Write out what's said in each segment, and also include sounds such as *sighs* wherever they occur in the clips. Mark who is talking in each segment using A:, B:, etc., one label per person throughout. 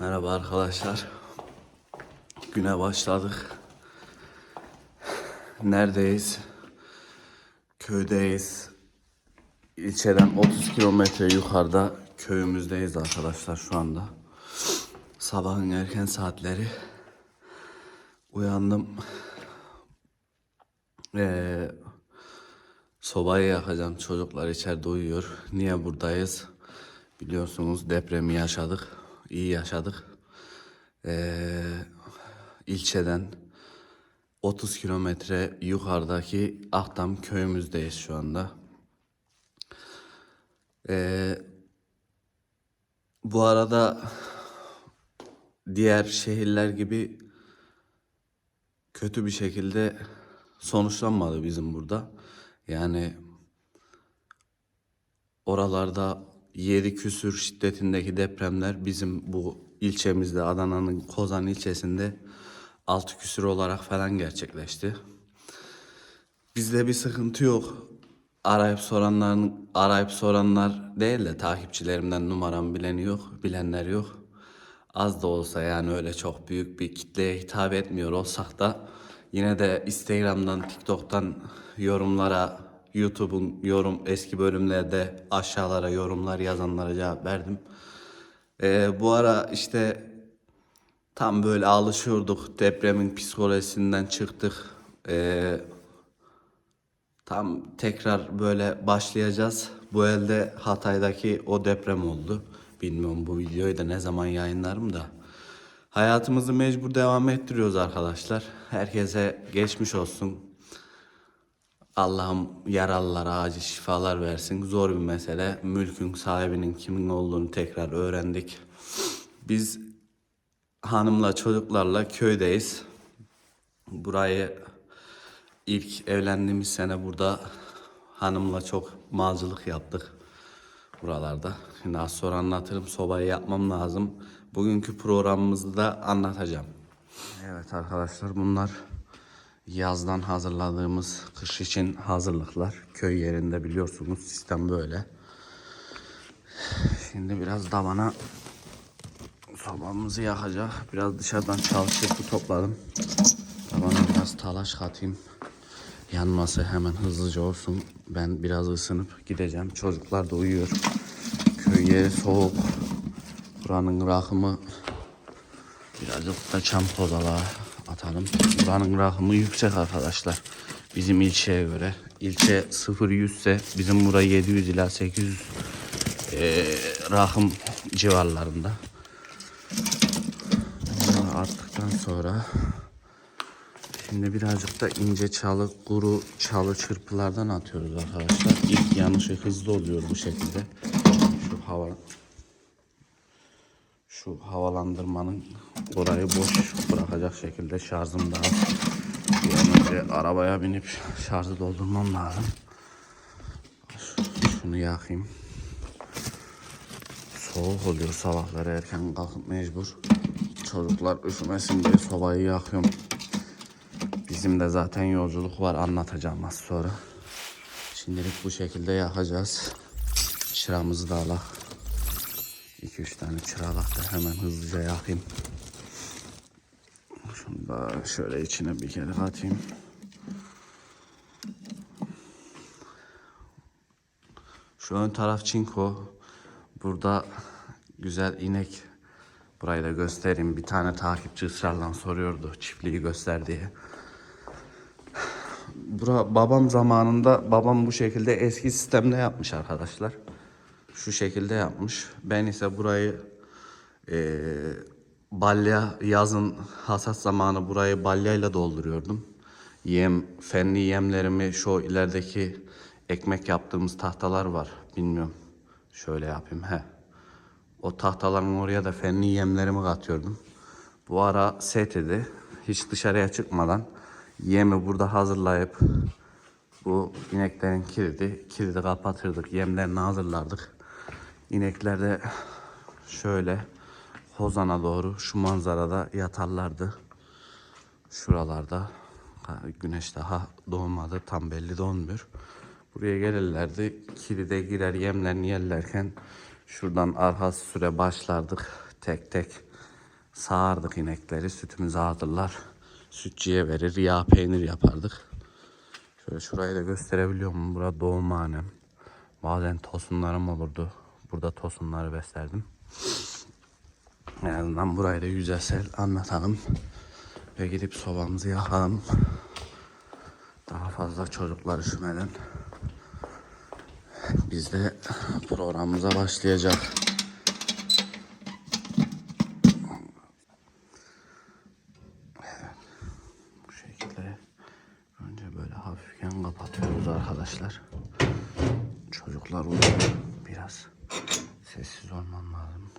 A: Merhaba arkadaşlar. Güne başladık. Neredeyiz? Köydeyiz. İlçeden 30 kilometre yukarıda köyümüzdeyiz arkadaşlar şu anda. Sabahın erken saatleri. Uyandım. Ee, sobayı yakacağım. Çocuklar içeride uyuyor. Niye buradayız? Biliyorsunuz depremi yaşadık. İyi yaşadık. Ee, ilçeden 30 kilometre yukarıdaki Akdam köyümüzdeyiz şu anda. Ee, bu arada diğer şehirler gibi kötü bir şekilde sonuçlanmadı bizim burada. Yani oralarda 7 küsür şiddetindeki depremler bizim bu ilçemizde Adana'nın Kozan ilçesinde 6 küsür olarak falan gerçekleşti. Bizde bir sıkıntı yok. Arayıp soranların arayıp soranlar değil de takipçilerimden numaram bileni yok, bilenler yok. Az da olsa yani öyle çok büyük bir kitleye hitap etmiyor olsak da yine de Instagram'dan, TikTok'tan yorumlara, YouTube'un yorum eski bölümlerde aşağılara yorumlar yazanlara cevap verdim. Ee, bu ara işte tam böyle alışıyorduk depremin psikolojisinden çıktık. Ee, Tam tekrar böyle başlayacağız. Bu elde Hatay'daki o deprem oldu. Bilmiyorum bu videoyu da ne zaman yayınlarım da. Hayatımızı mecbur devam ettiriyoruz arkadaşlar. Herkese geçmiş olsun. Allah'ım yaralılara acil şifalar versin. Zor bir mesele. Mülkün sahibinin kimin olduğunu tekrar öğrendik. Biz hanımla çocuklarla köydeyiz. Burayı ilk evlendiğimiz sene burada hanımla çok malcılık yaptık buralarda. Şimdi az sonra anlatırım. Sobayı yapmam lazım. Bugünkü programımızda da anlatacağım. Evet arkadaşlar bunlar yazdan hazırladığımız kış için hazırlıklar. Köy yerinde biliyorsunuz sistem böyle. Şimdi biraz davana sobamızı yakacak. Biraz dışarıdan çalışıp topladım. Davana biraz talaş katayım. Yanması hemen hızlıca olsun. Ben biraz ısınıp gideceğim. Çocuklar da uyuyor. Köy yeri soğuk. Buranın rakımı birazcık da çam kozala atalım. Buranın rakımı yüksek arkadaşlar. Bizim ilçeye göre. İlçe 0-100 ise bizim burayı 700 ila 800 eee rakım civarlarında. Bunları attıktan sonra Şimdi birazcık da ince çalı, kuru çalı çırpılardan atıyoruz arkadaşlar. İlk yanışı hızlı oluyor bu şekilde. Şu hava şu havalandırmanın orayı boş bırakacak şekilde şarjım daha bir an önce arabaya binip şarjı doldurmam lazım. Şu- Şunu yakayım. Soğuk oluyor sabahları erken kalkıp mecbur. Çocuklar üşümesin diye sobayı yakıyorum. Bizim de zaten yolculuk var anlatacağım az sonra. Şimdilik bu şekilde yakacağız. Çıramızı da alak. 2-3 tane çıralak da hemen hızlıca yakayım. Şunu da şöyle içine bir kere atayım. Şu ön taraf çinko. Burada güzel inek. Burayı da göstereyim. Bir tane takipçi ısrarla soruyordu çiftliği göster diye. Bura babam zamanında babam bu şekilde eski sistemde yapmış arkadaşlar. Şu şekilde yapmış. Ben ise burayı eee balya yazın hasat zamanı burayı balyayla dolduruyordum. Yem fenli yemlerimi şu ilerideki ekmek yaptığımız tahtalar var. Bilmiyorum. Şöyle yapayım he. O tahtaların oraya da fenli yemlerimi katıyordum. Bu ara setedi. Hiç dışarıya çıkmadan yemi burada hazırlayıp bu ineklerin kilidi, kilidi kapatırdık. Yemlerini hazırlardık. İnekler de şöyle Hozan'a doğru şu manzarada yatarlardı. Şuralarda güneş daha doğmadı tam belli de olmuyor. Buraya gelirlerdi. Kilide girer yemlerini yerlerken şuradan arka süre başlardık tek tek Sağardık inekleri, sütümüzü alırlar. Sütçüye verir, yağ peynir yapardık. Şöyle şurayı da gösterebiliyor muyum? Burada doğumhanem. Bazen tosunlarım olurdu. Burada tosunları beslerdim. En azından burayı da yüzeysel anlatalım. Ve gidip sobamızı yakalım. Daha fazla çocuklar üşümeden. Biz de programımıza başlayacak. Arkadaşlar. Çocuklar uyuyor. Biraz sessiz olmam lazım.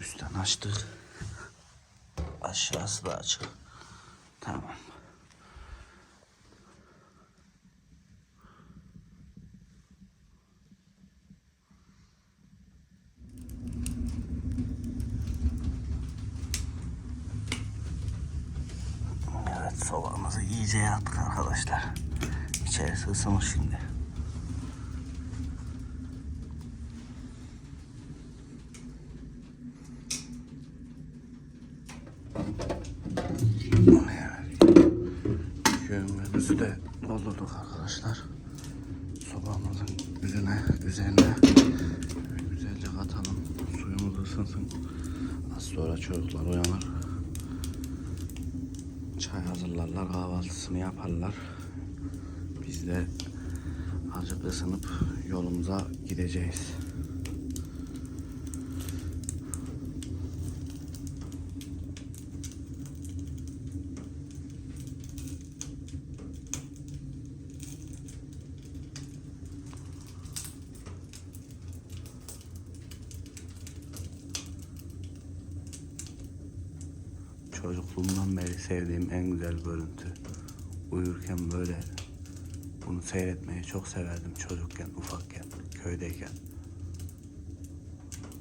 A: Üstten açtık. Aşağısı da açık. Tamam. Evet sobamızı iyice yaktık arkadaşlar. İçerisi ısınmış şimdi. Bu ne yani? Kömürümüzü de doldurduk arkadaşlar. Sobamızın üzerine, üzerine güzelce katalım. Suyumuz ısınsın. Az sonra çocuklar uyanır. Çay hazırlarlar, kahvaltısını yaparlar. Biz de azıcık ısınıp yolumuza gideceğiz. Çocukluğumdan beri sevdiğim en güzel görüntü. Uyurken böyle bunu seyretmeyi çok severdim çocukken, ufakken, köydeyken.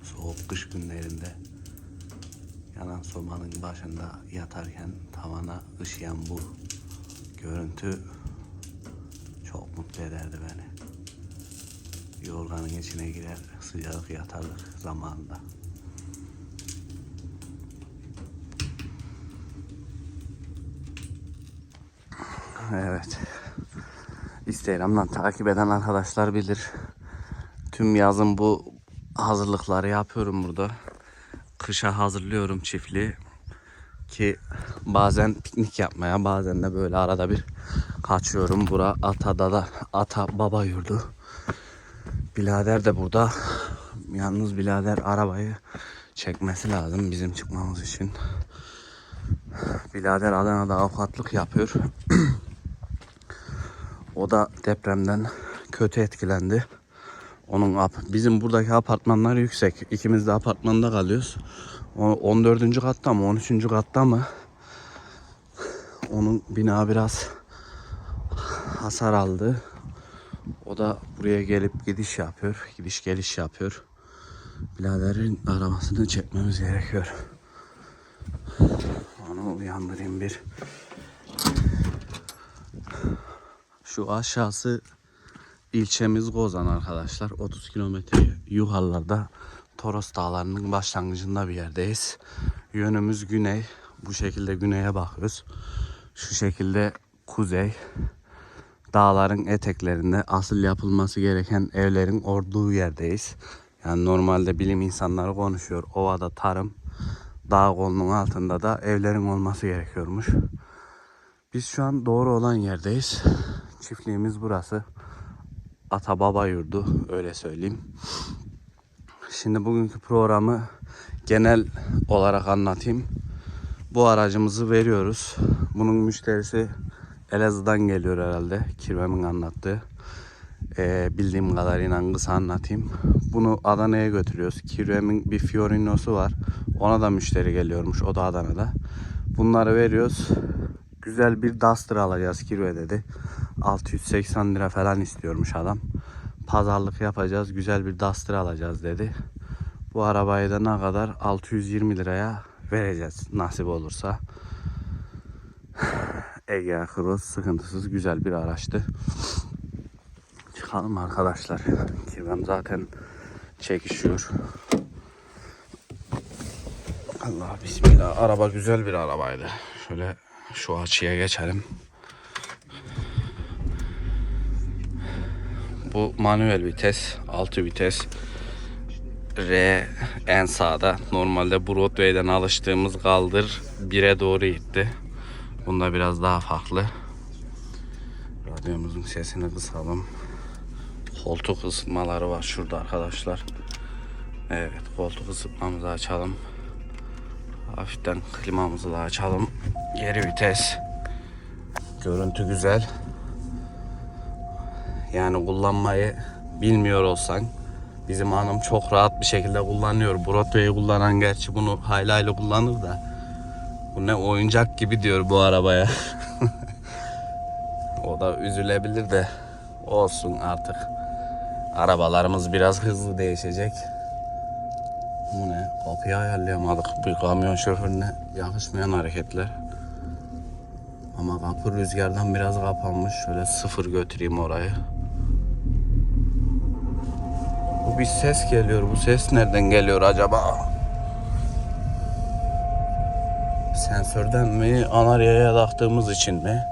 A: Soğuk kış günlerinde yanan sobanın başında yatarken tavana ışıyan bu görüntü çok mutlu ederdi beni. Yorganın içine girer, sıcak yatardık zamanında. Evet. Instagram'dan takip eden arkadaşlar bilir. Tüm yazın bu hazırlıkları yapıyorum burada. Kışa hazırlıyorum çiftliği. Ki bazen piknik yapmaya bazen de böyle arada bir kaçıyorum. Bura Ata'da da Ata baba yurdu. Birader de burada. Yalnız birader arabayı çekmesi lazım bizim çıkmamız için. Birader Adana'da avukatlık yapıyor. *clears throat* O da depremden kötü etkilendi. Onun bizim buradaki apartmanlar yüksek. İkimiz de apartmanda kalıyoruz. O 14. katta mı 13. katta mı? Onun bina biraz hasar aldı. O da buraya gelip gidiş yapıyor. Gidiş geliş yapıyor. Biraderin arabasını çekmemiz gerekiyor. Onu uyandırayım bir. Şu aşağısı ilçemiz Gozan arkadaşlar. 30 kilometre yukarılarda Toros Dağları'nın başlangıcında bir yerdeyiz. Yönümüz güney. Bu şekilde güneye bakıyoruz. Şu şekilde kuzey. Dağların eteklerinde asıl yapılması gereken evlerin olduğu yerdeyiz. Yani normalde bilim insanları konuşuyor. Ovada tarım, dağ kolunun altında da evlerin olması gerekiyormuş. Biz şu an doğru olan yerdeyiz. Çiftliğimiz burası. Ata baba yurdu öyle söyleyeyim. Şimdi bugünkü programı genel olarak anlatayım. Bu aracımızı veriyoruz. Bunun müşterisi Elazığ'dan geliyor herhalde. Kirvem'in anlattığı. Ee, bildiğim kadarıyla kısa anlatayım. Bunu Adana'ya götürüyoruz. Kirvem'in bir Fiorino'su var. Ona da müşteri geliyormuş. O da Adana'da. Bunları veriyoruz. Güzel bir Duster alacağız Kirve dedi. 680 lira falan istiyormuş adam. Pazarlık yapacağız. Güzel bir Duster alacağız dedi. Bu arabayı da ne kadar? 620 liraya vereceğiz nasip olursa. *sighs* Ege Cross sıkıntısız güzel bir araçtı. Çıkalım arkadaşlar. Kirvem zaten çekişiyor. Allah bismillah. Araba güzel bir arabaydı. Şöyle şu açıya geçelim. Bu manuel vites, 6 vites. R en sağda. Normalde Broadway'den alıştığımız kaldır 1'e doğru gitti. Bunda biraz daha farklı. Radyomuzun sesini kısalım. Koltuk ısıtmaları var şurada arkadaşlar. Evet koltuk ısıtmamızı açalım. Hafiften klimamızı da açalım. Geri vites. Görüntü güzel. Yani kullanmayı bilmiyor olsan bizim hanım çok rahat bir şekilde kullanıyor. Broadway'i kullanan gerçi bunu hayli kullanır da bu ne oyuncak gibi diyor bu arabaya. *laughs* o da üzülebilir de olsun artık. Arabalarımız biraz hızlı değişecek. Bu ne? Kapıyı ayarlayamadık. Bir kamyon şoförüne yakışmayan hareketler. Ama kapı rüzgardan biraz kapanmış. Şöyle sıfır götüreyim orayı. Bir ses geliyor. Bu ses nereden geliyor acaba? Sensörden mi? Anaryaya taktığımız için mi?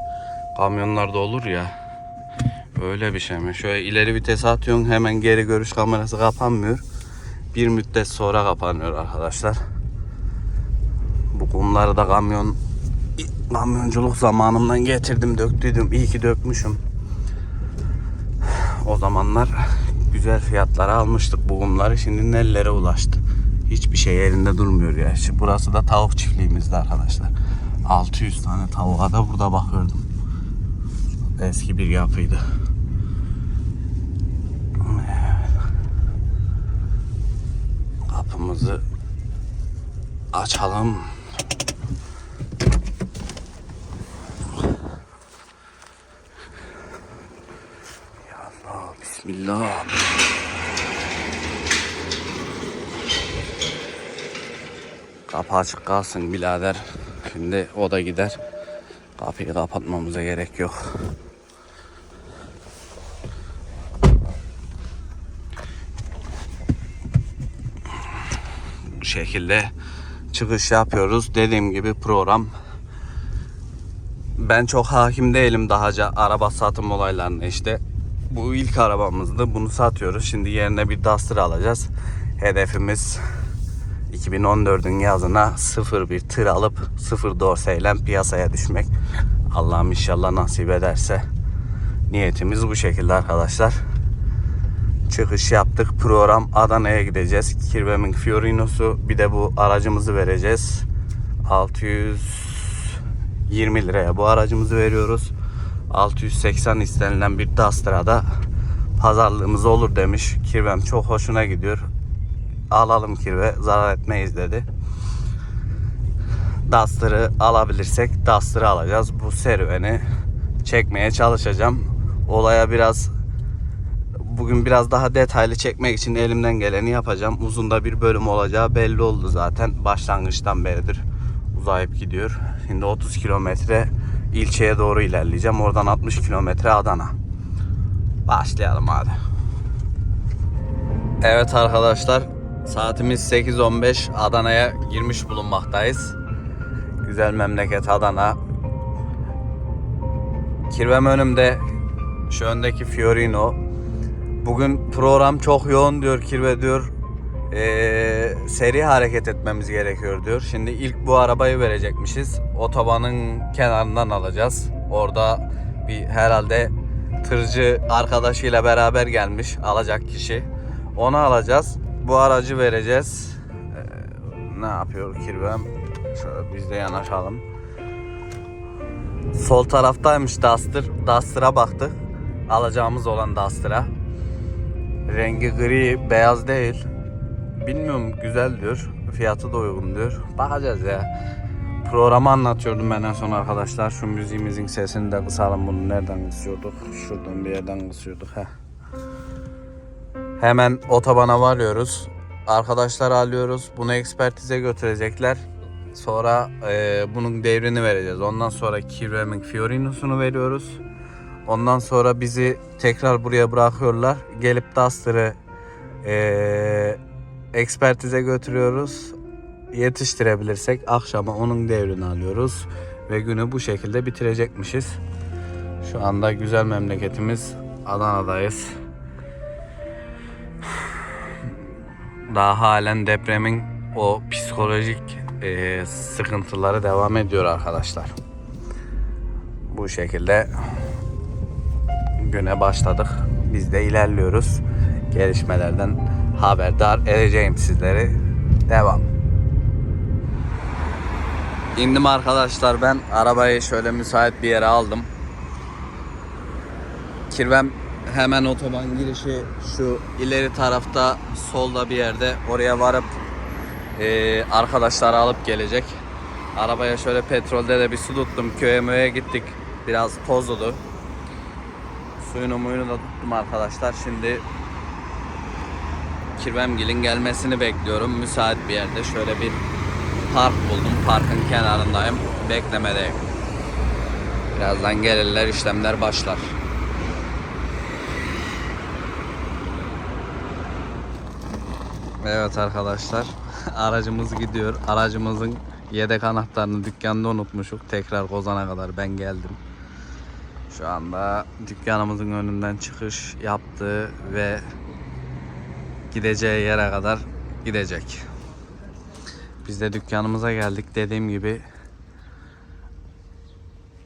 A: Kamyonlarda olur ya. Öyle bir şey mi? Şöyle ileri vites atıyorsun hemen geri görüş kamerası kapanmıyor. Bir müddet sonra kapanıyor arkadaşlar. Bu kumları da kamyon kamyonculuk zamanımdan getirdim döktüydüm. İyi ki dökmüşüm. O zamanlar güzel fiyatlara almıştık bu kumları. Şimdi nerelere ulaştı. Hiçbir şey yerinde durmuyor ya. Şimdi burası da tavuk çiftliğimizde arkadaşlar. 600 tane tavuğa da burada bakıyordum. Eski bir yapıydı. Kapımızı açalım. Ya Allah, Bismillah. Kapı açık kalsın birader. Şimdi o da gider. Kapıyı kapatmamıza gerek yok. Bu şekilde çıkış yapıyoruz. Dediğim gibi program ben çok hakim değilim dahaca araba satım olaylarına işte. Bu ilk arabamızdı. Bunu satıyoruz. Şimdi yerine bir Duster alacağız. Hedefimiz 2014'ün yazına sıfır bir tır alıp sıfır dorseyle piyasaya düşmek. Allah'ım inşallah nasip ederse. Niyetimiz bu şekilde arkadaşlar. Çıkış yaptık. Program Adana'ya gideceğiz. Kirvem'in Fiorino'su bir de bu aracımızı vereceğiz. 620 liraya bu aracımızı veriyoruz. 680 istenilen bir Duster'a da pazarlığımız olur demiş. Kirvem çok hoşuna gidiyor alalım kirve zarar etmeyiz dedi. Duster'ı alabilirsek Duster'ı alacağız. Bu serüveni çekmeye çalışacağım. Olaya biraz bugün biraz daha detaylı çekmek için elimden geleni yapacağım. Uzun da bir bölüm olacağı belli oldu zaten. Başlangıçtan beridir uzayıp gidiyor. Şimdi 30 kilometre ilçeye doğru ilerleyeceğim. Oradan 60 kilometre Adana. Başlayalım hadi. Evet arkadaşlar Saatimiz 8.15 Adana'ya girmiş bulunmaktayız. Güzel memleket Adana. Kirvem önümde. Şu öndeki Fiorino. Bugün program çok yoğun diyor Kirve diyor. Ee, seri hareket etmemiz gerekiyor diyor. Şimdi ilk bu arabayı verecekmişiz. Otobanın kenarından alacağız. Orada bir herhalde tırcı arkadaşıyla beraber gelmiş alacak kişi. Onu alacağız bu aracı vereceğiz. Ee, ne yapıyor Kirvem? Şöyle biz de yanaşalım. Sol taraftaymış Duster. Duster'a baktık. Alacağımız olan Duster'a. Rengi gri, beyaz değil. Bilmiyorum güzel diyor. Fiyatı da uygun diyor. Bakacağız ya. Programı anlatıyordum ben en son arkadaşlar. Şu müziğimizin sesini de kısalım. Bunu nereden kısıyorduk? Şuradan bir yerden kısıyorduk. Heh. Hemen otobana varıyoruz. Arkadaşlar alıyoruz. Bunu ekspertize götürecekler. Sonra e, bunun devrini vereceğiz. Ondan sonra Kirvem'in Fiorino'sunu veriyoruz. Ondan sonra bizi tekrar buraya bırakıyorlar. Gelip Duster'ı e, ekspertize götürüyoruz. yetiştirebilirsek akşama onun devrini alıyoruz ve günü bu şekilde bitirecekmişiz. Şu anda güzel memleketimiz Adana'dayız. Daha halen depremin o psikolojik e, sıkıntıları devam ediyor arkadaşlar. Bu şekilde güne başladık. Biz de ilerliyoruz. Gelişmelerden haberdar edeceğim sizleri. Devam. İndim arkadaşlar ben arabayı şöyle müsait bir yere aldım. Kirvem hemen otoban girişi şu ileri tarafta solda bir yerde oraya varıp eee arkadaşlar alıp gelecek. Arabaya şöyle petrolde de bir su tuttum. Köye möye gittik. Biraz tozludu. Suyunu muyunu da tuttum arkadaşlar. Şimdi Kirvemgil'in gelmesini bekliyorum. Müsait bir yerde şöyle bir park buldum. Parkın kenarındayım. Beklemedeyim. Birazdan gelirler işlemler başlar. Evet arkadaşlar *laughs* aracımız gidiyor. Aracımızın yedek anahtarını dükkanda unutmuşuk. Tekrar Kozan'a kadar ben geldim. Şu anda dükkanımızın önünden çıkış yaptı ve gideceği yere kadar gidecek. Biz de dükkanımıza geldik. Dediğim gibi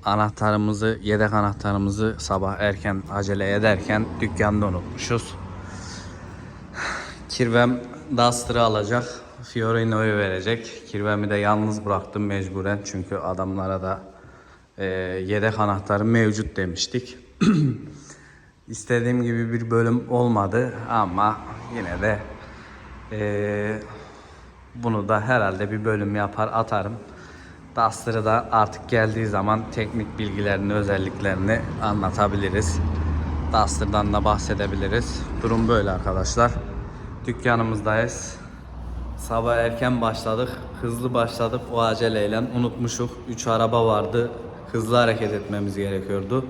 A: anahtarımızı, yedek anahtarımızı sabah erken acele ederken dükkanda unutmuşuz. *sighs* Kirvem Duster'ı alacak. Fiorino'yu verecek. Kirvem'i de yalnız bıraktım mecburen. Çünkü adamlara da e, yedek anahtarı mevcut demiştik. *clears throat* İstediğim gibi bir bölüm olmadı ama yine de e, bunu da herhalde bir bölüm yapar atarım. Duster'ı da artık geldiği zaman teknik bilgilerini, özelliklerini anlatabiliriz. Duster'dan da bahsedebiliriz. Durum böyle arkadaşlar. Dükkanımızdayız. Sabah erken başladık. Hızlı başladık. O aceleyle unutmuşuk. 3 araba vardı. Hızlı hareket etmemiz gerekiyordu.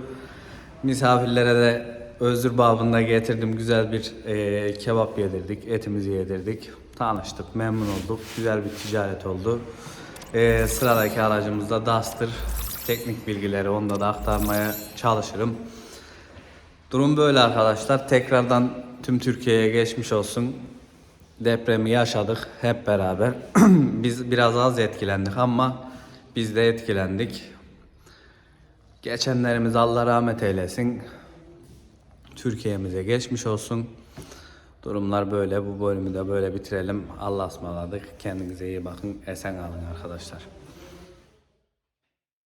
A: Misafirlere de özür babında getirdim. Güzel bir e, kebap yedirdik. Etimizi yedirdik. Tanıştık. Memnun olduk. Güzel bir ticaret oldu. E, sıradaki aracımız da Duster. Teknik bilgileri onda da aktarmaya çalışırım. Durum böyle arkadaşlar. Tekrardan tüm Türkiye'ye geçmiş olsun. Depremi yaşadık hep beraber. *clears throat* biz biraz az etkilendik ama biz de etkilendik. Geçenlerimiz Allah rahmet eylesin. Türkiye'mize geçmiş olsun. Durumlar böyle. Bu bölümü de böyle bitirelim. Allah'a ısmarladık. Kendinize iyi bakın. Esen kalın arkadaşlar.